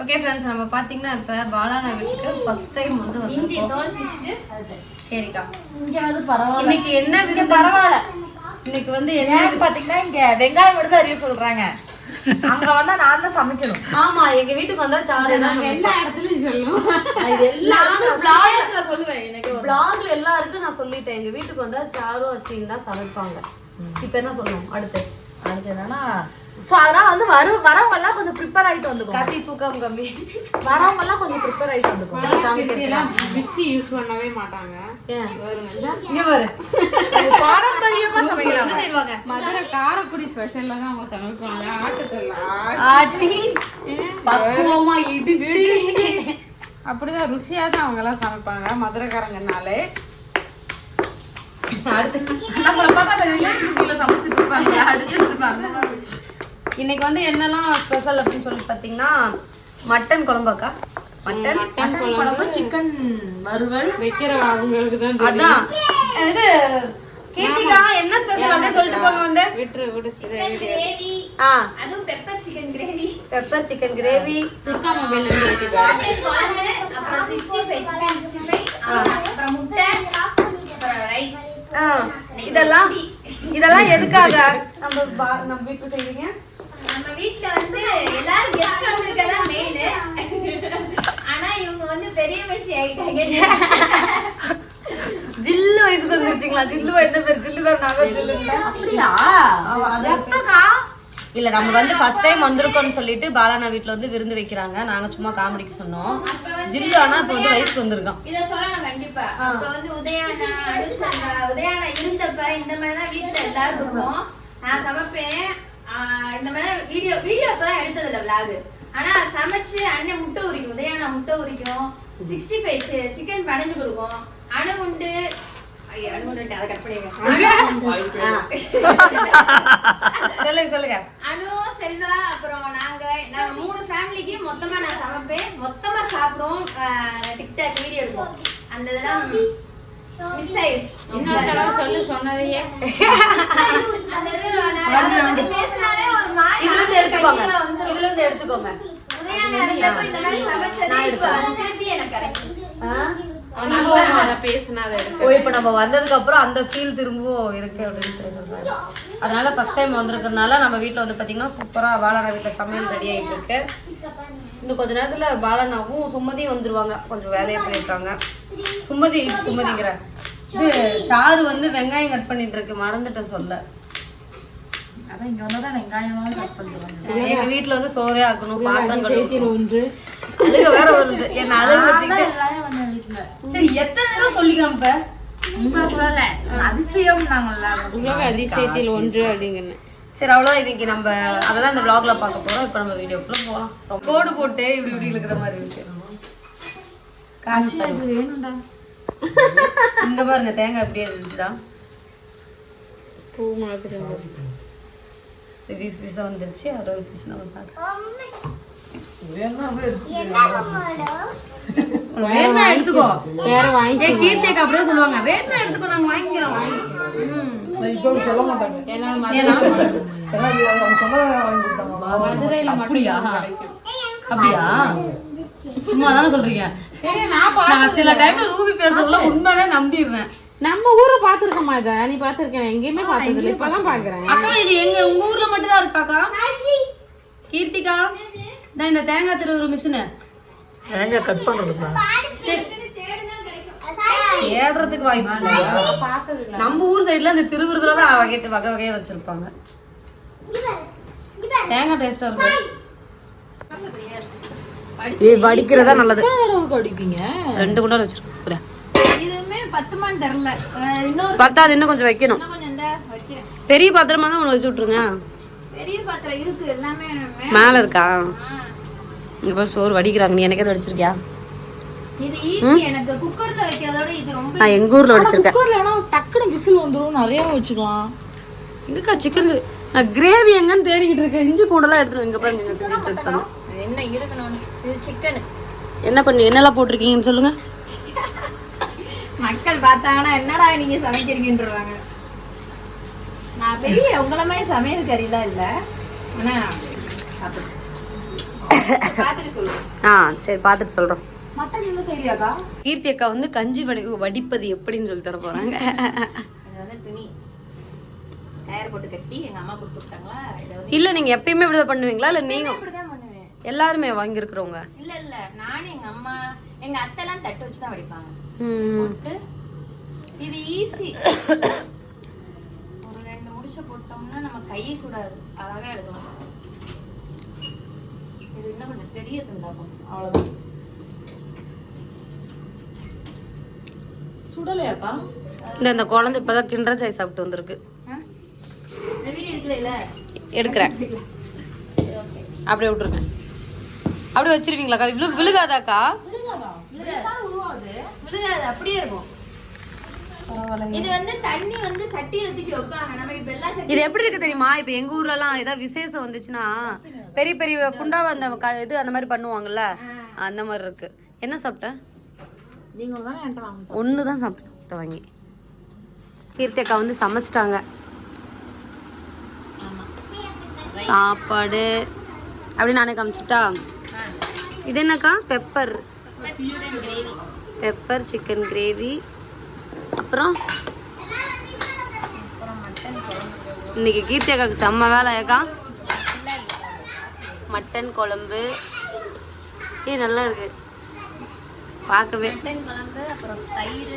Okay friends நம்ம பாத்தீங்கன்னா இப்ப பாலானா வீட்டுக்கு ஃபர்ஸ்ட் டைம் வந்து சரிக்கா. இங்க வந்து பரவாயில்ல. இன்னைக்கு என்ன விருந்து? பரவாயில்ல. இன்னைக்கு வந்து என்ன ஏன்னு பாத்தீங்கன்னா இங்க வெங்காயம் மட்டும் தான் அறிய சொல்றாங்க. அங்க வந்தா நான் தான் சமைக்கணும். ஆமா எங்க வீட்டுக்கு வந்தா சாரு தான் எல்லா இடத்துலயும் நானும் vlog- நான் சொல்லுவேன் எனக்கு vlogல எல்லாருக்கும் நான் சொல்லிட்டேன். எங்க வீட்டுக்கு வந்தா சாரு அஸ்வின் தான் சமைப்பாங்க. இப்ப என்ன சொல்லணும்? அடுத்து. அடுத்து என்னன்னா சோ அதனால வந்து வர வரவங்க எல்லாம் கொஞ்சம் ப்ரிப்பேர் ஆயிட்டு வந்துக்கோங்க. கட்டி தூக்கம் கம்மி. வரவங்க எல்லாம் கொஞ்சம் ப்ரிப்பேர் ஆயிட்டு வந்துக்கோங்க. எல்லாம் மிக்ஸி யூஸ் பண்ணவே மாட்டாங்க. பாரம்பரியமா சமைக்கிறாங்க. என்ன செய்வாங்க. மதுரை காரக்குடி ஸ்பெஷல்ல தான் அவங்க சமைப்பாங்க. ஆட்டுக்கல்ல ஆட்டி பக்குவமா இடிச்சு. அப்படிதான் ருசியா தான் அவங்க எல்லாம் சமைப்பாங்க மதுரைக்காரங்கனாலே. அடுத்து. சமைச்சிட்டு இருப்பாங்க அடிச்சிட்டு இருப்பாங்க. இன்னைக்கு வந்து என்னெல்லாம் ஸ்பெஷல் அப்படின்னு சொல்லி பாத்தீங்கன்னா மட்டன் குழம்பாக்கா மட்டன் மட்டன் குழம்பு சிக்கன் வறுவல். வைக்கிற அவங்களுக்கு தான் அதான். இது கீர்த்திகா என்ன ஸ்பெஷல் அப்படின்னு சொல்லிட்டு போங்க வந்து. விட்டுரு விடுச்சு ஆ. அதுவும் pepper chicken gravy pepper chicken gravy Durga mobile இருந்து குழம்பு அப்புறம் sixty five chicken sixty five அப்புறம் முட்டை அப்புறம் ரைஸ் ஆ. இதெல்லாம் இதெல்லாம் எதுக்காக? நம்ம பா- நம்ம வீட்டுல செய்வீங்க? நம்ம வீட்ல வந்து எல்லாரும் கெஸ்ட் வந்திருக்கதா மெயின் ஆனா இவங்க வந்து பெரிய மனுஷி ஆயிட்டாங்க. ஜில்லு வயசுக்கு வந்துருச்சுங்களா ஜில்லு என்ன பேர்? ஜில்லு தான் நாங்க ஜில்லு. அப்படியா? எப்பக்கா இல்ல நம்ம வந்து ஃபர்ஸ்ட் டைம் வந்திருக்கோம்னு சொல்லிட்டு பாலானா வீட்ல வந்து விருந்து வைக்கிறாங்க. நாங்க சும்மா காமெடிக்கு சொன்னோம். ஜில்லு ஆனா இப்ப வந்து வயசுக்கு வந்திருக்கான். இத சொல்லணும் கண்டிப்பா. அப்ப வந்து உதயானா உதயானா இருந்தப்ப இந்த மாதிரி தான் வீட்ல எல்லாரும் இருப்போம். நான் சமைப்பேன். இந்த மாதிரி வீடியோ வீடியோ அப்பதான் எடுத்தது இல்ல விளாகு ஆனா சமைச்சு அண்ணன் முட்டை உரிக்கும். உதயானா முட்டை உரிக்கும். சிக்ஸ்டி ஃபைவ் சிக்கன் பனைஞ்சு கொடுக்கும். அணுகுண்டு சொல்லுங்க சொல்லுங்க. அனு செல்வா அப்புறம் நாங்க நாங்க மூணு ஃபேமிலிக்கு மொத்தமா நான் சமைப்பேன். மொத்தமா சாப்பிடுவோம் டிக்டாக் வீடியோ எடுப்போம் அந்த இதெல்லாம் மிஸ் ஆயிடுச்சு இன்னொரு தடவை சொல்லு சொன்னதையே பேசினாலே ஒரு மாதிரி இதுல இருந்து எடுத்துக்கோங்க. இதுல இருந்து எடுத்துக்கோங்க. அந்த ஃபீல் திரும்பவும் இருக்கு அப்படின்னு சொல்லி சொல்றாங்க. அதனால ஃபர்ஸ்ட் டைம் வந்திருக்கறனால நம்ம வீட்ல வந்து பாத்தீங்கன்னா சூப்பரா பாலானா வீட்ல சமையல் ரெடி ஆயிட்டு இருக்கு. இன்னும் கொஞ்ச நேரத்துல பாலானாவும் சுமதியும் வந்துருவாங்க. கொஞ்சம் வேலையா போயிருக்காங்க. சுமதி இது சுமதிங்கிற. இது சாரு வந்து வெங்காயம் கட் பண்ணிட்டு இருக்கு மறந்துட்டேன் சொல்ல. அதான் இங்க வந்தா தான் வெங்காயம் கட் பண்ணுவாங்க எங்க வீட்ல வந்து சோறே ஆக்கணும் பாத்திரம் கழுவணும். ஒன்று அழுக வேற வருது. என்ன அழுக வச்சுக்கிட்டு. வெங்காயம் வந்தேன் வீட்டுல சரி எத்தனை தடவை சொல்லல. அதிசயம் நாங்கள்ல உலக அதிசயத்தில் ஒன்று அப்படிங்கன்னு. சரி அவ்வளோ இன்னைக்கு நம்ம அதெல்லாம் இந்த vlogல பார்க்க போறோம். இப்போ நம்ம வீடியோக்குள்ள போகலாம் கோடு போட்டு இப்படி இப்படி இருக்கிற மாதிரி இருக்கு. காசு வேணும்டா. இங்க பாருங்க தேங்காய் அப்படியே இருந்துச்சுடா. பூ மாதிரி பீஸ் பீஸா வந்துருச்சு அது ஒரு பீஸ் நம்ம சாப்பிட்டோம் வேணா எடுத்துக்கோ. வேற வாங்கி ஏ கீர்த்திக்கு அப்படியே சொல்லுவாங்க. வேணா எடுத்துக்கோ நாங்க வாங்கிக்கிறோம். மதுரையில மட்டும் அப்படியா? சும்மா தானே சொல்றீங்க. நான் நான் சில டைம்ல ரூபி பேசுறதுல உண்மையான நம்பிடுறேன். நம்ம ஊரை பாத்துருக்கோமா இத? நீ பாத்துருக்கேன் எங்கேயுமே பார்த்தது இல்லை இப்பதான் பாக்குறேன். அக்கா இது எங்க உங்க ஊர்ல மட்டும் தான் இருக்காக்கா கீர்த்திகா? நான் இந்த தேங்காய் திருவுற மிஷினு. தேங்காய் கட் பண்றதுப்பா சரி. தேடுறதுக்கு வாய்ப்பு நம்ம ஊர் சைடுல இந்த திருவிருதுல தான் வகை வகை வகையா வச்சிருப்பாங்க. தேங்காய் டேஸ்டா இருக்கும். வடிக்கிறதா நல்லது. ரெண்டு குண்டால் வச்சிருக்கேன் இதுவுமே பத்துமான்னு தெரியல இன்னொரு பத்தாது இன்னும் கொஞ்சம் வைக்கணும். கொஞ்சம் இந்த வைக்கிறேன் பெரிய பாத்திரமா தான் ஒன்று வச்சு விட்ருங்க பெரிய பாத்திரம் இருக்கு எல்லாமே மேலே இருக்கா. இங்க பாரு சோறு வடிக்கிறாங்க. நீ எனக்கு வடிச்சிருக்கியா? இது ஈஸி எனக்கு குக்கர்ல வைக்கிறதோட இது ரொம்ப நான் எங்க ஊர்ல டக்குனு விசில் வந்துரும். நிறைய வச்சுக்கலாம். எங்கக்கா சிக்கன் நான் கிரேவி எங்கன்னு தேடிக்கிட்டு இருக்கேன். இஞ்சி பூண்டெல்லாம் எடுத்துட்டு இங்க பாருங்க என்ன இருக்கணும் இது சிக்கன் என்ன பண்ணி என்னெல்லாம் போட்டிருக்கீங்கன்னு சொல்லுங்க. மக்கள் பார்த்தாங்கன்னா என்னடா நீங்க சமைக்கிறீங்கன்றாங்க நான் பெரிய உங்கள மாதிரி சமையல் கறிலாம் இல்ல. ஆனா பார்த்துட்டு சொல்லு. ஆ சரி பார்த்துட்டு சொல்கிறோம் மட்டன் செய்யலையாக்கா கீர்த்தி அக்கா வந்து கஞ்சி வடி வடிப்பது எப்படின்னு சொல்லி தர போகிறாங்க இது வந்து துணி. கயர் போட்டு கட்டி எங்க அம்மா கொடுத்து விட்டாங்களா? இதை வந்து இல்லை நீங்கள் எப்பயுமே இப்படி பண்ணுவீங்களா? இல்லை நீங்கள் பண்ணுவேன் எல்லாருமே வாங்கியிருக்கிறவங்க. இல்ல இல்ல. நானும் எங்க அம்மா எங்க அத்தை எல்லாம் தட்டு வச்சு தான் வடிப்பாங்க போட்டு இது ஈஸி ஒரு ரெண்டு முடிச்ச போட்டோம்னா நம்ம கையை சுடாது. அழகா எடுக்கலாம் இது இன்னும் கொஞ்சம் பெரிய துண்டாகும் அவ்வளவுதான். சுடலையாக்கா? இந்த இந்த குழந்தை இப்போதான் கிண்டர் சாய் சாப்பிட்டு வந்திருக்கு. எடுக்கிறேன். அப்படியே விட்டுருங்க. அப்படியே வச்சிருவீங்களாக்கா விழு விழுகாதாக்கா? விழுகாது? அப்படியே இருக்கும். இது வந்து தண்ணி வந்து சட்டியில தூக்கி வைப்பாங்க. நம்ம இப்ப எல்லா சட்டி இது எப்படி இருக்கு தெரியுமா? இப்போ எங்க ஊர்லலாம் ஏதாவது விசேஷம் வந்துச்சுன்னா பெரிய பெரிய குண்டாவை அந்த க- இது அந்த மாதிரி பண்ணுவாங்கல்ல? அந்த மாதிரி இருக்கு. என்ன சாப்பிட்ட? நீங்க ஒன்று தான் சாப்பிட்டேன் வாங்கி. கீர்த்தி அக்கா வந்து சமைச்சிட்டாங்க. சாப்பாடு. அப்படி நானே காமிச்சிட்டா? இது என்னக்கா? பெப்பர் பெப்பர் சிக்கன் கிரேவி அப்புறம்? இன்னைக்கு கீர்த்தி அக்காவுக்கு செம்ம வேலை ஏக்கா. மட்டன் குழம்பு. இது நல்லா இருக்கு. பார்க்கவே. தயிர்.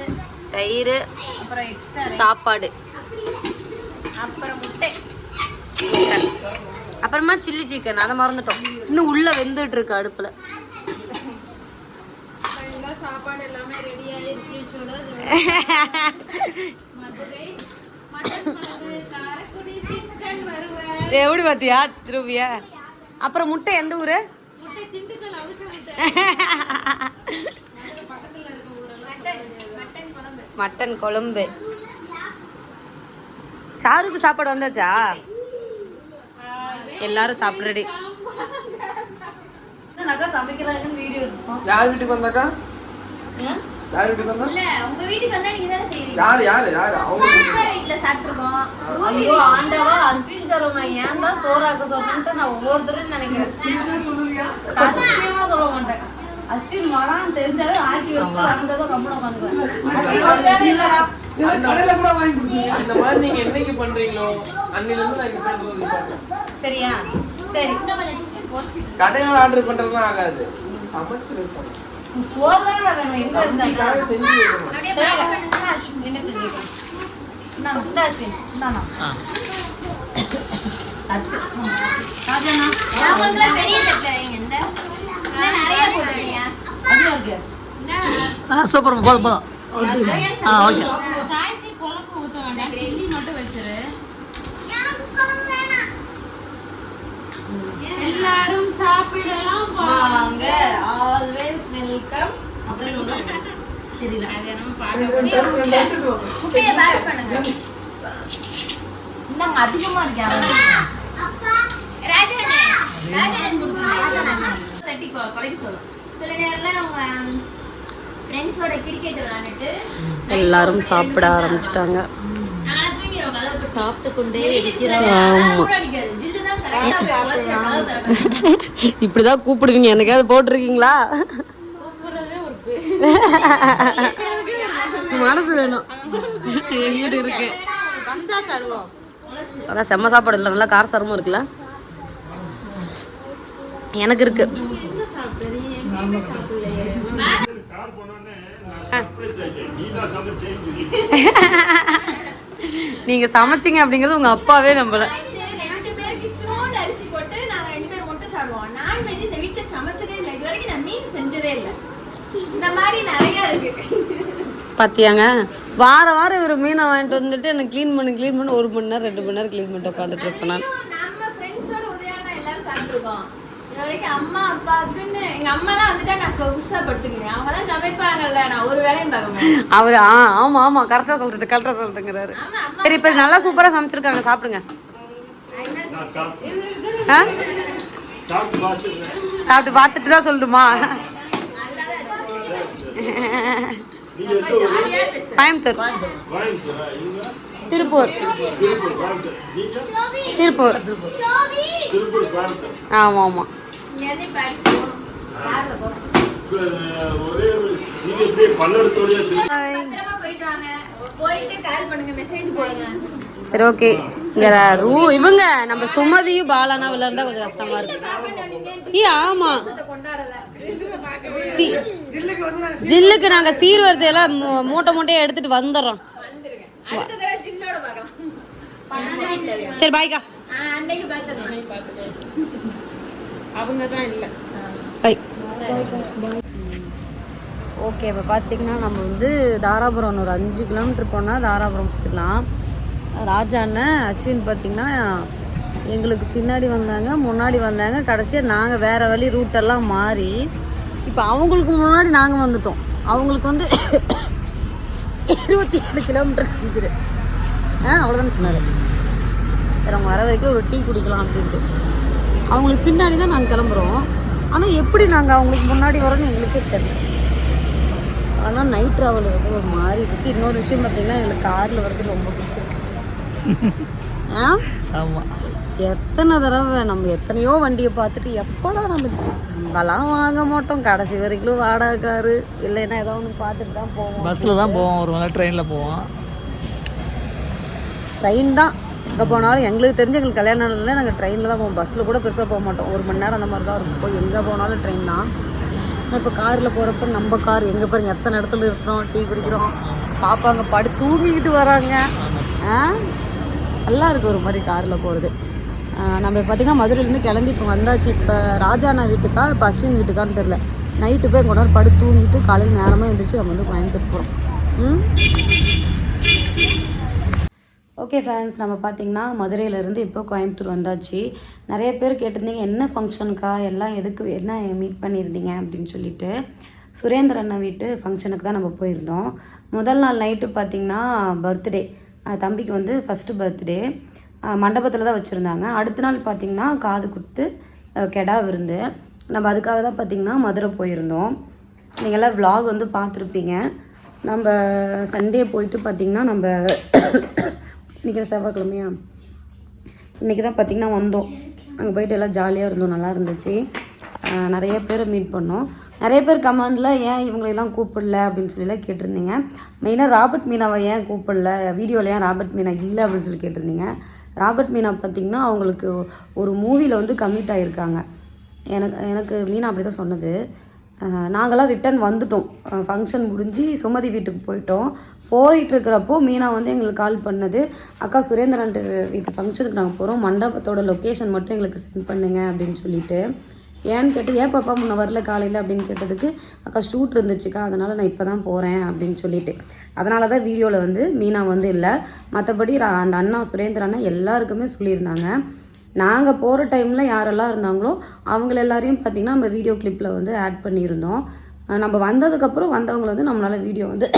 தயிர் அப்புறம் எக்ஸ்ட்ரா சாப்பாடு. அப்புறம் முட்டை. முட்டை. அப்புறமா சில்லி சிக்கன் அதை மறந்துட்டோம். இன்னும் உள்ள வெந்துட்டு இருக்கு அடுப்புல. எப்படி பாத்தியா திருவிய? அப்புறம் முட்டை எந்த ஊரு? மட்டன் குழம்பு. சாருக்கு சாப்பாடு வந்தாச்சா? எல்லாரும் சாப்பிட்றடி சமைக்கிறாங்கன்னு வீடியோ எடுப்போம் யார் வீட்டுக்கு வந்தாக்கா? யார் வீட்டுக்கு வந்தா? இல்ல உங்க வீட்டுக்கு வந்தா நீங்க தானே செய்றீங்க. யார் யார் யார்? அவங்க அக்கா வீட்டுல சாப்பிட்டுருக்கோம். ஐயோ ஆண்டவா அஸ்வின் சார் நான். ஏன் தான் சோறாக்க சொல்றேன்ட்டு நான் ஒவ்வொருத்தரும் நினைக்கிறேன். சத்தியமா சொல்ல மாட்டேன். அஸ்வின் வரான்னு தெரிஞ்சாவே ஆக்கி வச்சுட்டு வந்ததும் கம்முன உட்காந்துக்குவேன். அஸ்வின் வந்தாலே இல்லடா. கடையில கூட வாங்கி கொடுத்தீங்க அந்த மாதிரி நீங்க என்னைக்கு பண்றீங்களோ அன்னில இருந்து நான். சரியா? சரி கடையில ஆர்டர் பண்றதுலாம் ஆகாது. சமைச்சு வைக்கணும். சோறு தானே வேணும்? எங்க இருந்தாங்க அதுக்காக செஞ்சு என்ன செஞ்சுக்கலாம் இந்த அஸ்வின். இந்தாண்ணா. தட்டு. ராஜாண்ணா நான் உங்களுக்கு பெரிய தட்டுல வைங்க இந்த இன்னும் நிறைய போடுறியா அதுல இருக்கு? சூப்பர். போதும் போதும் ஆ ஓகே. குழம்பு ஊற்ற வேண்டாம். டெல்லி மட்டும் வச்சிரு. எல்லாரும் சாப்பிடலாம் வாங்க. ஆல்வேஸ் வெல்கம் அப்படின்னு தெரியல. பண்ணுங்க. இந்தாங்க அதிகமா இருக்கேன் ராஜாண்ணன் கொடுத்துருங்க. தட்டி கொலைக்க சொல்லும் சில நேரம்ல அவங்க எல்லாரும் சாப்பிட ஆரம்பிச்சிட்டாங்க. இப்படிதான் கூப்பிடுவீங்க. எனக்காவது போட்டிருக்கீங்களா? மனசு வேணும். வீடு இருக்கு. அதான் செம்ம சாப்பாடு இல்லை. நல்லா கார சாரமும் இருக்குல்ல? எனக்கு இருக்கு. நீங்க சமைச்சீங்க அப்படிங்கிறது உங்க அப்பாவே நம்பல. ரெண்டு பேருக்கு அரிசி போட்டு நாங்க ரெண்டு மட்டும் சாப்பிடுவோம் இந்த சமைச்சதே நான் மீன் செஞ்சதே இந்த மாதிரி நிறைய இருக்கு பாத்தியாங்க? வார வாரம் இவர் மீனை வாங்கிட்டு வந்துட்டு எனக்கு க்ளீன் பண்ணி க்ளீன் பண்ணி ஒரு மணி நேரம் ரெண்டு மணி நேரம் க்ளீன் பண்ணிட்டு உட்காந்துட்டு இருப்பேன் நான். வரைக்கும் அம்மா அப்பாக்குன்னு எங்க அம்மாலாம் வந்துட்டா நான் சொகுசா படுத்துக்குவேன். அவங்க தான் சமைப்பாங்கல்ல நான் ஒரு வேலையும் பார்க்க அவர் ஆ ஆமா ஆமா கரெக்டா சொல்றது கரெக்டா சொல்றதுங்கிறாரு. சரி இப்ப நல்லா சூப்பரா சமைச்சிருக்காங்க சாப்பிடுங்க. ஆ? சாப்பிட்டு பார்த்துட்டு தான் சொல்லணுமா? கோயம்புத்தூர். திருப்பூர். திருப்பூர் ஆமா ஆமா. இருந்து ஒரே நீங்க இப்படியே பல்லடத்தோடய போயிட்டு கால் பண்ணுங்க மெசேஜ் போடுங்க. சரி ஓகே இங்க ரூ இவங்க நம்ம சுமதியும் பாலானா விளையாண்டா கொஞ்சம் கஷ்டமா இருக்கு. ஆமா. ஜில்லுக்கு நாங்க சீர்வரிசையெல்லாம் மூ- மூட்டை மூட்டையா எடுத்துட்டு வந்துடுறோம். சரி பாய்க்கா அன்னைக்கு பார்த்துருக்கேன் அவங்க தான் இல்லை. பை ஓகே இப்போ பார்த்தீங்கன்னா நம்ம வந்து தாராபுரம் ஒரு அஞ்சு கிலோமீட்டர் போனால் தாராபுரம் போயிடலாம். ராஜா அண்ணன் அஸ்வின் பார்த்தீங்கன்னா எங்களுக்கு பின்னாடி வந்தாங்க முன்னாடி வந்தாங்க. கடைசியாக நாங்கள் வேறு வழி ரூட்டெல்லாம் மாறி இப்போ அவங்களுக்கு முன்னாடி நாங்கள் வந்துட்டோம். அவங்களுக்கு வந்து இருபத்தி ஏழு கிலோமீட்டர் இருக்குது. ஆ அவ்வளோதான் சொன்னார். சரி அவங்க வர வரைக்கும் ஒரு டீ குடிக்கலாம் அப்படின்ட்டு. அவங்களுக்கு பின்னாடி தான் நாங்கள் கிளம்புறோம். ஆனால் எப்படி நாங்கள் அவங்களுக்கு முன்னாடி வரோன்னு எங்களுக்கே தெரியல. ஆனால் நைட் ட்ராவல் வந்து ஒரு மாதிரி இருக்குது இன்னொரு விஷயம் பார்த்தீங்கன்னா எங்களுக்கு காரில் வர்றது ரொம்ப பிடிச்சிருக்கு. ஆ? ஆமாம் எத்தனை தடவை நம்ம எத்தனையோ வண்டியை பார்த்துட்டு எப்போடா நம்ம நம்மலாம் வாங்க மாட்டோம். கடைசி வரைக்கும் வாடகை காரு இல்லைன்னா ஏதோ ஒன்று பார்த்துட்டு தான் போவோம். பஸ்ஸில் தான் போவோம். ஒரு வேளை ட்ரெயினில் போவோம். ட்ரெயின் தான். எங்கே போனாலும் எங்களுக்கு தெரிஞ்சு எங்களுக்கு கல்யாணம் நாளில் நாங்கள் ட்ரெயினில் தான் போவோம். பஸ்ஸில் கூட பெருசாக போக மாட்டோம். ஒரு மணி நேரம் அந்த மாதிரி தான் இருக்கும். போய் எங்கே போனாலும் ட்ரெயின் தான். இப்போ காரில் போகிறப்ப நம்ம கார் எங்கே பாருங்க எத்தனை இடத்துல இருக்கிறோம் டீ குடிக்கிறோம். பாப்பாங்க படு தூங்கிக்கிட்டு வராங்க. ஆ? நல்லா இருக்குது ஒரு மாதிரி காரில் போகிறது நம்ம பார்த்திங்கன்னா மதுரையிலேருந்து கிளம்பி இப்போ வந்தாச்சு. இப்போ ராஜாண்ணா வீட்டுக்கா இப்போ அஸ்வின் வீட்டுக்கான்னு தெரில நைட்டு போய் கொண்டாடு படு தூங்கிட்டு காலையில் நேரமாக எழுந்திரிச்சு நம்ம வந்து கோயம்புத்தூர் போகிறோம் ம்? ஓகே ஃபேன்ஸ் நம்ம பார்த்தீங்கன்னா மதுரையிலேருந்து இப்போ கோயம்புத்தூர் வந்தாச்சு. நிறைய பேர் கேட்டிருந்தீங்க என்ன ஃபங்க்ஷனுக்கா எல்லாம் எதுக்கு? என்ன மீட் பண்ணியிருந்தீங்க? அப்படின்னு சொல்லிட்டு. சுரேந்திர அண்ணன் வீட்டு ஃபங்க்ஷனுக்கு தான் நம்ம போயிருந்தோம். முதல் நாள் நைட்டு பார்த்தீங்கன்னா பர்த்டே தம்பிக்கு வந்து ஃபஸ்ட்டு பர்த்டே மண்டபத்தில் தான் வச்சுருந்தாங்க. அடுத்த நாள் பார்த்தீங்கன்னா காது குத்து கெடா விருந்து. நம்ம அதுக்காக தான் பார்த்தீங்கன்னா மதுரை போயிருந்தோம். நீங்கள்லாம் விலாக் வந்து பார்த்துருப்பீங்க நம்ம சண்டே போயிட்டு பார்த்தீங்கன்னா நம்ம இன்றைக்கி செவ்வாய்க்கிழமையா? இன்றைக்கி தான் பார்த்திங்கன்னா வந்தோம். அங்கே போயிட்டு எல்லாம் ஜாலியாக இருந்தோம். நல்லா இருந்துச்சு. நிறைய பேரை மீட் பண்ணோம். நிறைய பேர் கமெண்டில் ஏன் இவங்களெல்லாம் கூப்பிடல? அப்படின்னு சொல்லிலாம் கேட்டிருந்தீங்க. மெயினாக ராபர்ட் மீனாவை ஏன் கூப்பிடல? வீடியோவில் ஏன் ராபர்ட் மீனா இல்லை அப்படின்னு சொல்லி கேட்டிருந்தீங்க. ராபர்ட் மீனா பார்த்திங்கன்னா அவங்களுக்கு ஒரு மூவியில் வந்து கம்மிட் ஆகியிருக்காங்க எனக்கு எனக்கு மீனா அப்படி தான் சொன்னது நாங்களாம் ரிட்டர்ன் வந்துட்டோம். ஃபங்க்ஷன் முடிஞ்சு சுமதி வீட்டுக்கு போயிட்டோம். போயிட்டுருக்கிறப்போ மீனா வந்து எங்களுக்கு கால் பண்ணது. அக்கா சுரேந்திரன் வீட்டு ஃபங்க்ஷனுக்கு நாங்கள் போகிறோம் மண்டபத்தோட லொக்கேஷன் மட்டும் எங்களுக்கு சென்ட் பண்ணுங்க அப்படின்னு சொல்லிட்டு. ஏன்னு கேட்டு ஏன் பாப்பா முன்ன வரல காலையில்? அப்படின்னு கேட்டதுக்கு அக்கா ஷூட் இருந்துச்சுக்கா அதனால் நான் இப்போ தான் போகிறேன் அப்படின்னு சொல்லிட்டு. அதனால தான் வீடியோவில் வந்து மீனா வந்து இல்லை. மற்றபடி அந்த அண்ணா சுரேந்திர அண்ணா எல்லாருக்குமே சொல்லியிருந்தாங்க. நாங்கள் போகிற டைமில் யாரெல்லாம் இருந்தாங்களோ அவங்கள எல்லாரையும் பார்த்திங்கன்னா நம்ம வீடியோ கிளிப்பில் வந்து ஆட் பண்ணியிருந்தோம். நம்ம வந்ததுக்கப்புறம் வந்தவங்களை வந்து நம்மளால் வீடியோ வந்து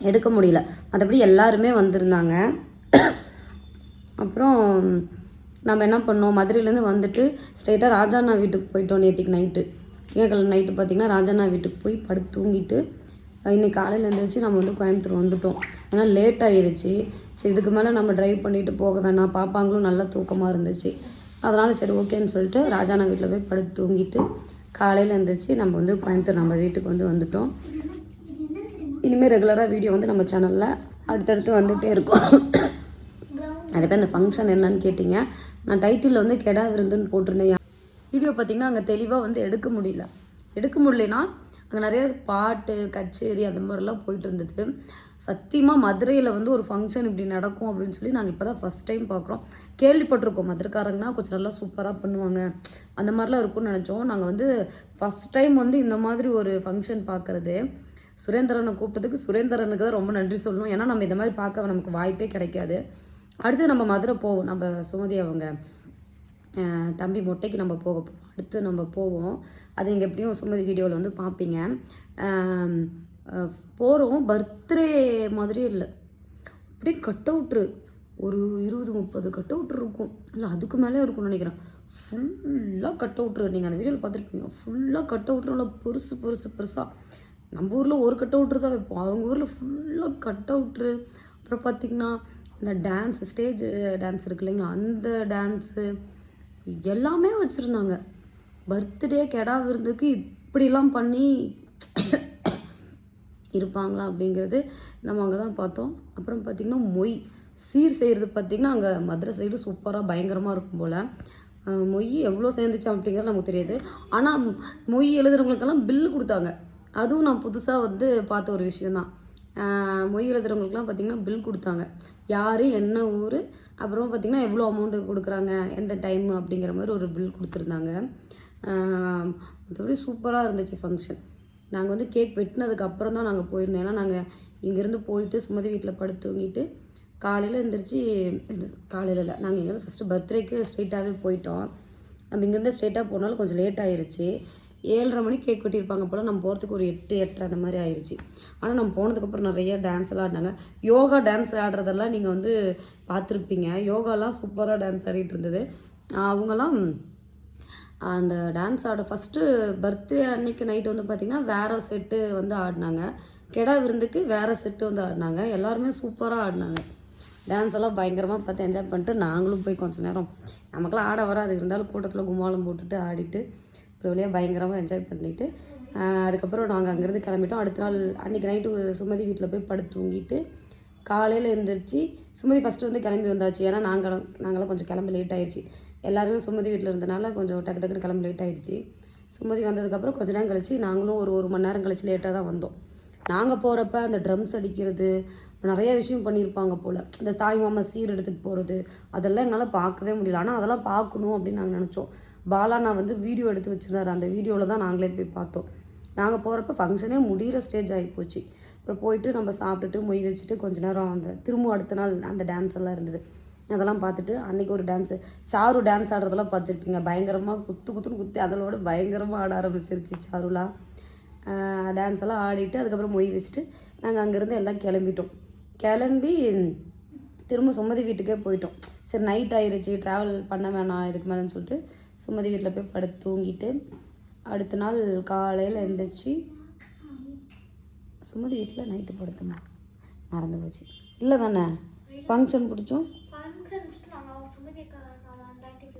எடுக்க முடியல. மற்றபடி எல்லாருமே வந்திருந்தாங்க. அப்புறம் நம்ம என்ன பண்ணோம்? மதுரையிலேருந்து வந்துட்டு ஸ்ட்ரெயிட்டாக ராஜாண்ணா வீட்டுக்கு போயிட்டோம் நேற்றுக்கு நைட்டு திங்கக்கிழமை நைட்டு பார்த்திங்கன்னா ராஜாண்ணா வீட்டுக்கு போய் படுத்து தூங்கிட்டு இன்றைக்கி இன்னைக்கு காலையில் எழுந்திரிச்சு நம்ம வந்து கோயம்புத்தூர் வந்துட்டோம். ஏன்னா லேட் ஆயிருச்சு. சரி இதுக்கு மேலே நம்ம டிரைவ் பண்ணிவிட்டு போக வேணாம். பாப்பாங்களும் நல்லா தூக்கமாக இருந்துச்சு. அதனால் சரி ஓகேன்னு சொல்லிட்டு ராஜாண்ணா வீட்டில் போய் படுத்து தூங்கிட்டு காலையில் எழுந்திரிச்சு நம்ம வந்து கோயம்புத்தூர் நம்ம வீட்டுக்கு வந்து வந்துட்டோம். இனிமேல் ரெகுலராக வீடியோ வந்து நம்ம சேனலில் அடுத்தடுத்து வந்துகிட்டே இருக்கும். நிறைய பேர் அந்த ஃபங்க்ஷன் என்னன்னு கேட்டிங்க. நான் டைட்டிலில் வந்து கெடா விருந்துன்னு போட்டிருந்தேன். வீடியோ பார்த்திங்கன்னா அங்கே தெளிவாக வந்து எடுக்க முடியல. எடுக்க முடியலனா அங்கே நிறைய பாட்டு கச்சேரி அந்த மாதிரிலாம் போயிட்டு இருந்தது. சத்தியமாக மதுரையில் வந்து ஒரு ஃபங்க்ஷன் இப்படி நடக்கும் அப்படின்னு சொல்லி நாங்கள் இப்போ தான் ஃபஸ்ட் டைம் பார்க்குறோம் கேள்விப்பட்டிருக்கோம். மதுரைக்காரங்கன்னா கொஞ்சம் நல்லா சூப்பராக பண்ணுவாங்க. அந்த மாதிரிலாம் இருக்கும்னு நினச்சோம். நாங்கள் வந்து ஃபஸ்ட் டைம் வந்து இந்த மாதிரி ஒரு ஃபங்க்ஷன் பார்க்குறது சுரேந்திரனை கூப்பிட்டதுக்கு சுரேந்திரனுக்கு தான் ரொம்ப நன்றி சொல்லணும். ஏன்னா நம்ம இந்த மாதிரி பார்க்க நமக்கு வாய்ப்பே கிடைக்காது. அடுத்து நம்ம மதுரை போவோம். நம்ம சுமதி அவங்க தம்பி மொட்டைக்கு நம்ம போக போகிறோம் அடுத்து நம்ம போவோம். அது இங்கே எப்படியும் சுமதி வீடியோவில் வந்து பார்ப்பீங்க. போகிறோம் பர்த்டே மாதிரி இல்லை. அப்படியே கட் அவுட்ரு ஒரு இருபது முப்பது கட் அவுட்ரு இருக்கும். இல்லை அதுக்கு மேலே இருக்கும்னு நினைக்கிறேன். ஃபுல்லாக கட் அவுட்ரு நீங்கள் அந்த வீடியோவில் பார்த்துருப்பீங்க ஃபுல்லாக கட் அவுட்ரு நல்லா பெருசு பெருசு. பெருசாக நம்ம ஊரில் ஒரு கட் அவுட்ரு தான் வைப்போம். அவங்க ஊரில் ஃபுல்லாக கட் அவுட்ரு அப்புறம் பார்த்திங்கன்னா இந்த டான்ஸ் ஸ்டேஜ் டான்ஸ் இருக்கு இல்லைங்களா? அந்த டான்ஸு எல்லாமே வச்சுருந்தாங்க. பர்த்டே கெடா விருந்துக்கு இப்படிலாம் பண்ணி இருப்பாங்களா அப்படிங்கிறது நம்ம அங்கே தான் பார்த்தோம். அப்புறம் பார்த்திங்கன்னா மொய். சீர் செய்கிறது பார்த்திங்கன்னா அங்கே மதுரை சைடு சூப்பராக பயங்கரமாக இருக்கும் போல். மொய் எவ்வளோ சேர்ந்துச்சான் அப்படிங்கிறது நமக்கு தெரியாது. ஆனால் மொய் எழுதுறவங்களுக்கெல்லாம் பில்லு கொடுத்தாங்க. அதுவும் நான் புதுசாக வந்து பார்த்த ஒரு விஷயந்தான் மொய் எழுதுறவங்களுக்குலாம் பார்த்திங்கன்னா பில் கொடுத்தாங்க. யார் என்ன ஊர் அப்புறம் பார்த்திங்கன்னா எவ்வளோ அமௌண்ட்டு கொடுக்குறாங்க எந்த டைம் அப்படிங்கிற மாதிரி ஒரு பில் கொடுத்துருந்தாங்க. மற்றபடி சூப்பராக இருந்துச்சு ஃபங்க்ஷன் நாங்கள் வந்து கேக் வெட்டினதுக்கு அப்புறம் தான் நாங்கள் போயிருந்தோம். ஏன்னா நாங்கள் இங்கேருந்து போயிட்டு சுமதி வீட்டில் படுத்து தூங்கிட்டு காலையில் எழுந்திரிச்சு காலையில் இல்லை நாங்கள் இங்கேருந்து ஃபஸ்ட்டு பர்த்டேக்கு ஸ்ட்ரெயிட்டாகவே போயிட்டோம். நம்ம இங்கேருந்து ஸ்ட்ரெயிட்டாக போனாலும் கொஞ்சம் லேட் ஆயிடுச்சு ஏழரை மணிக்கு கேக் வெட்டியிருப்பாங்க போல். நம்ம போகிறதுக்கு ஒரு எட்டு எட்டரை அந்த மாதிரி ஆயிடுச்சு ஆனால் நம்ம போனதுக்கப்புறம் நிறைய டான்ஸ் எல்லாம் ஆடினாங்க. யோகா டான்ஸ் ஆடுறதெல்லாம் நீங்கள் வந்து பார்த்துருப்பீங்க. யோகாலாம் சூப்பராக டான்ஸ் ஆடிட்டு இருந்தது. அவங்கெல்லாம் அந்த டான்ஸ் ஆட ஃபஸ்ட்டு பர்த்டே அன்னைக்கு நைட்டு வந்து பார்த்திங்கன்னா வேறு செட்டு வந்து ஆடினாங்க. கெடா விருந்துக்கு வேறு செட்டு வந்து ஆடினாங்க. எல்லாருமே சூப்பராக ஆடினாங்க. டான்ஸ் எல்லாம் பயங்கரமாக பார்த்து என்ஜாய் பண்ணிட்டு நாங்களும் போய் கொஞ்சம் நேரம். நமக்கெல்லாம் ஆட வராது. இருந்தாலும் கூட்டத்தில் கும்மாளம் போட்டுட்டு ஆடிட்டு அப்புறம் வழியாக பயங்கரமாக என்ஜாய் பண்ணிவிட்டு அதுக்கப்புறம் நாங்கள் அங்கேருந்து கிளம்பிட்டோம். அடுத்த நாள் அன்றைக்கி நைட்டு சுமதி வீட்டில் போய் படுத்து தூங்கிட்டு காலையில் எழுந்திரிச்சு சுமதி ஃபஸ்ட்டு வந்து கிளம்பி வந்தாச்சு. ஏன்னா நாங்கள் நாங்களாம் கொஞ்சம் கிளம்பி லேட் ஆயிடுச்சு எல்லாருமே சுமதி வீட்டில் இருந்தனால கொஞ்சம் டக்கு டக்குன்னு கிளம்ப லேட் ஆயிடுச்சு சுமதி வந்ததுக்கப்புறம் கொஞ்ச நேரம் கழிச்சு நாங்களும் ஒரு ஒரு மணி நேரம் கழிச்சு லேட்டாக தான் வந்தோம். நாங்கள் போகிறப்ப அந்த ட்ரம்ஸ் அடிக்கிறது நிறைய விஷயம் பண்ணியிருப்பாங்க போல். இந்த தாய் மாமா சீர் எடுத்துகிட்டு போகிறது அதெல்லாம் என்னால் பார்க்கவே முடியல. ஆனால் அதெல்லாம் பார்க்கணும் அப்படின்னு நாங்கள் நினச்சோம். பாலாண்ணா வந்து வீடியோ எடுத்து வச்சுருந்தார். அந்த வீடியோவில் தான் நாங்களே போய் பார்த்தோம். நாங்கள் போகிறப்ப ஃபங்க்ஷனே முடிகிற ஸ்டேஜ் ஆகி போச்சு. அப்புறம் போயிட்டு நம்ம சாப்பிட்டுட்டு மொய் வச்சுட்டு கொஞ்ச நேரம் அந்த திரும்ப அடுத்த நாள் அந்த டான்ஸ் எல்லாம் இருந்தது. அதெல்லாம் பார்த்துட்டு அன்றைக்கி ஒரு டான்ஸு சாரு டான்ஸ் ஆடுறதெல்லாம் பார்த்துருப்பீங்க. பயங்கரமாக குத்து குத்துன்னு குத்தி அதோட பயங்கரமாக ஆட ஆரம்பிச்சிருச்சு சாருலாம் டான்ஸ் எல்லாம் ஆடிட்டு அதுக்கப்புறம் மொய் வச்சுட்டு நாங்கள் அங்கேருந்து எல்லாம் கிளம்பிட்டோம். கிளம்பி திரும்ப சுமதி வீட்டுக்கே போயிட்டோம். சரி நைட் ஆயிடுச்சு ட்ராவல் பண்ண வேணாம் இதுக்கு மேலேன்னு சொல்லிட்டு சுமதி வீட்டில் போய் படுத்து தூங்கிட்டு அடுத்த நாள் காலையில் எழுந்திரிச்சு சுமதி வீட்டில் நைட்டு படுத்தோமா? மறந்து போச்சு. இல்லை தானே? ஃபங்க்ஷன் பிடிச்சோம்.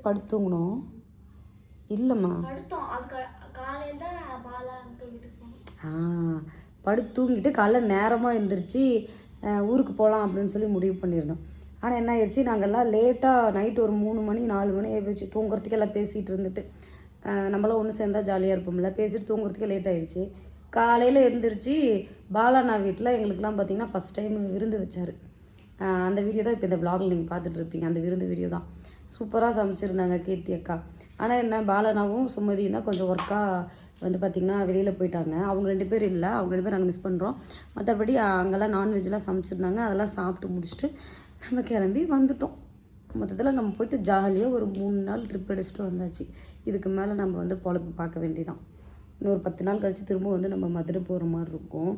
படுத்து தூங்கணும் இல்லைம்மா. ஆ படுத்து தூங்கிட்டு காலைல நேரமாக எழுந்திரிச்சு ஊருக்கு போகலாம் அப்படின்னு சொல்லி முடிவு பண்ணியிருந்தோம். ஆனால் என்ன ஆயிடுச்சு நாங்கள்லாம் லேட்டாக நைட்டு ஒரு மூணு மணி நாலு மணி ஆயிடுச்சு தூங்குறதுக்கு எல்லாம் பேசிகிட்டு இருந்துட்டு. நம்மளாம் ஒன்று சேர்ந்தால் ஜாலியாக இருப்போம்ல. பேசிட்டு தூங்குறதுக்கே லேட் ஆயிடுச்சு காலையில் எழுந்திரிச்சு பாலாண்ணா வீட்டில் எங்களுக்குலாம் பார்த்தீங்கன்னா ஃபஸ்ட் டைம் விருந்து வச்சார். அந்த வீடியோ தான் இப்போ இந்த vlogல நீங்கள் பார்த்துட்ருப்பீங்க அந்த விருந்து வீடியோ தான். சூப்பராக சமைச்சிருந்தாங்க கீர்த்தி அக்கா. ஆனால் என்ன பாலனாவும் சுமதியும் தான் கொஞ்சம் ஒர்க்காக வந்து பார்த்திங்கன்னா வெளியில் போயிட்டாங்க. அவங்க ரெண்டு பேர் இல்லை. அவங்க ரெண்டு பேர் நாங்கள் மிஸ் பண்ணுறோம் மற்றபடி அங்கெல்லாம் நான்வெஜ்லாம் சமைச்சிருந்தாங்க. அதெல்லாம் சாப்பிட்டு முடிச்சுட்டு நம்ம கிளம்பி வந்துட்டோம். மொத்தத்தில் நம்ம போயிட்டு ஜாலியாக ஒரு மூணு நாள் ட்ரிப் அடிச்சுட்டு வந்தாச்சு. இதுக்கு மேலே நம்ம வந்து பொழப்பு பார்க்க வேண்டியதான் இன்னொரு பத்து நாள் கழிச்சு திரும்ப வந்து நம்ம மதுரை போகிற மாதிரி இருக்கும்.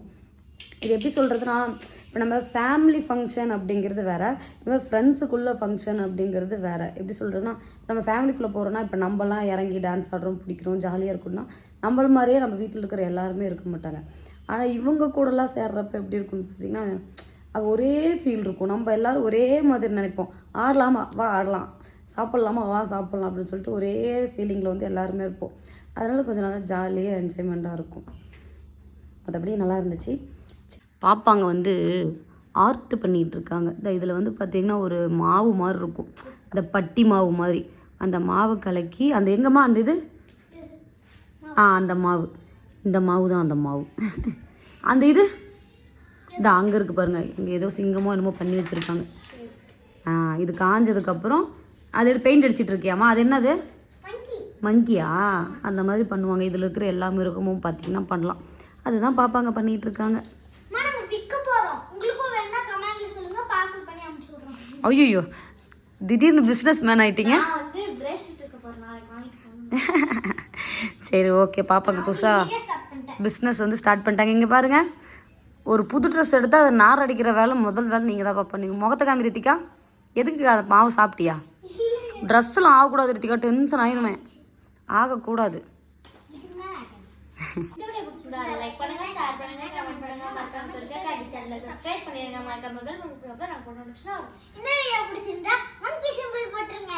இது எப்படி சொல்கிறதுனா இப்போ நம்ம ஃபேமிலி ஃபங்க்ஷன் அப்படிங்கிறது வேறு இப்போ ஃப்ரெண்ட்ஸுக்குள்ளே ஃபங்க்ஷன் அப்படிங்கிறது வேறு. எப்படி சொல்கிறதுனா நம்ம ஃபேமிலிக்குள்ளே போகிறோன்னா இப்போ நம்மலாம் இறங்கி டான்ஸ் ஆடுறோம் பிடிக்கிறோம் ஜாலியாக இருக்கணும்னா நம்மள மாதிரியே நம்ம வீட்டில் இருக்கிற எல்லாருமே இருக்க மாட்டாங்க. ஆனால் இவங்க கூடலாம் சேர்றப்ப எப்படி இருக்கும்னு பார்த்தீங்கன்னா ஒரே ஃபீல் இருக்கும். நம்ம எல்லாரும் ஒரே மாதிரி நினைப்போம். ஆடலாமா? வா ஆடலாம். சாப்பிட்லாமா? வா சாப்பிட்லாம் அப்படின்னு சொல்லிட்டு ஒரே ஃபீலிங்கில் வந்து எல்லாருமே இருப்போம். அதனால் கொஞ்சம் நல்லா ஜாலியாக என்ஜாய்மெண்ட்டாக இருக்கும். மற்றபடி நல்லா இருந்துச்சு. பாப்பாங்க வந்து ஆர்ட் பண்ணிகிட்டு இருக்காங்க. இந்த இதில் வந்து பார்த்திங்கன்னா ஒரு மாவு மாதிரி இருக்கும். இந்த பட்டி மாவு மாதிரி. அந்த மாவை கலக்கி அந்த எங்கம்மா அந்த இது? ஆ அந்த மாவு. இந்த மாவு தான் அந்த மாவு. அந்த இது? இந்த அங்கே இருக்குது பாருங்கள் இங்கே ஏதோ சிங்கமோ என்னமோ பண்ணி வச்சுருக்காங்க. இது காஞ்சதுக்கப்புறம் அது எது பெயிண்ட் அடிச்சிட்டு இருக்கியாம்மா? அது என்னது? மங்கியா அந்த மாதிரி பண்ணுவாங்க. இதில் இருக்கிற எல்லா மிருகமும் பார்த்தீங்கன்னா பண்ணலாம். அதுதான் பாப்பாங்க பண்ணிகிட்டு இருக்காங்க. ஐயோ திடீர்னு பிஸ்னஸ் மேன் ஆயிட்டீங்க. சரி ஓகே பாப்பாங்க பண்ணிட்டேன். பிஸ்னஸ் வந்து ஸ்டார்ட் பண்ணிட்டாங்க. இங்கே பாருங்க. ஒரு புது ட்ரெஸ் எடுத்தால் அதை நார் அடிக்கிற வேலை முதல் வேலை நீங்கள் தான் பாப்பா. நீங்கள் முகத்தை காமி ரித்திகா? எதுக்கு அதை மாவு சாப்பிட்டியா? ட்ரெஸ்ஸெலாம் ஆகக்கூடாது ரித்திகா. டென்ஷன் ஆயிடுவேன் ஆகக்கூடாது. இந்த வீடியோ பிடிச்சிருந்தா லைக் பண்ணுங்க ஷேர் பண்ணுங்க கமெண்ட் பண்ணுங்க மறக்காம சப்ஸ்கிரைப் பண்ணிருங்க மறக்காம உங்களுக்கு நான் போட்டு இந்த வீடியோ பிடிச்சிருந்தா மங்கி சிம்பிள் போட்டுருங்க